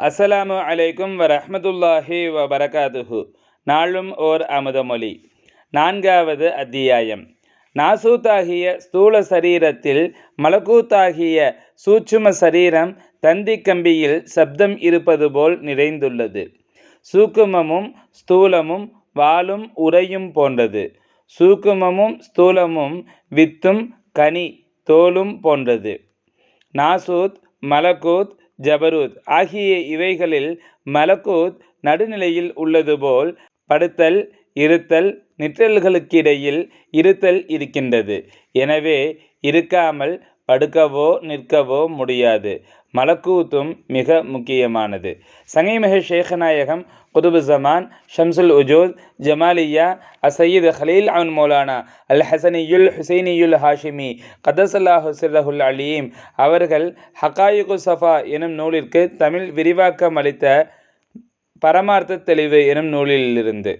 அஸ்ஸலாமு அலைக்கும் வரஹ்மத்துல்லாஹி வ வரகாதுஹு நாளும் ஓர் அமுதமொழி நான்காவது அத்தியாயம். நாசூத்தாகிய ஸ்தூல சரீரத்தில் மலக்கூத்தாகிய சூட்சும சரீரம் தந்தி கம்பியில் சப்தம் இருப்பது போல் நிறைந்துள்ளது. சூக்குமமும் ஸ்தூலமும் வாலும் உரையும் போன்றது. சூக்குமமும் ஸ்தூலமும் வித்தும் கனி தோலும் போன்றது. நாசூத் மலக்கூத் ஜபரூத். ஆகிய இவைகளில் மலக்கூத் நடுநிலையில் உள்ளது போல் படுத்தல் இருத்தல் நிற்றல்களுக்கிடையில் இருத்தல் இருக்கின்றது. எனவே இருக்காமல் படுக்கவோ நிற்கவோ முடியாது. மலக்கூத்தும் மிக முக்கியமானது. சங்கைமிக ஷேகநாயகம் குதுபு ஜமான் ஷம்சுல் உஜூத் ஜமாலியா அசையீத் ஹலீல் அவன் மௌலானா அல் ஹசனியுல் ஹுசைனியுல் ஹாஷிமி கதசல்லாஹு ஹுசல்லஹுல் அலீம் அவர்கள் ஹகாயுகு சஃபா எனும் நூலிற்கு தமிழ் விரிவாக்கம் அளித்த பரமார்த்த தெளிவு எனும் நூலிலிருந்து.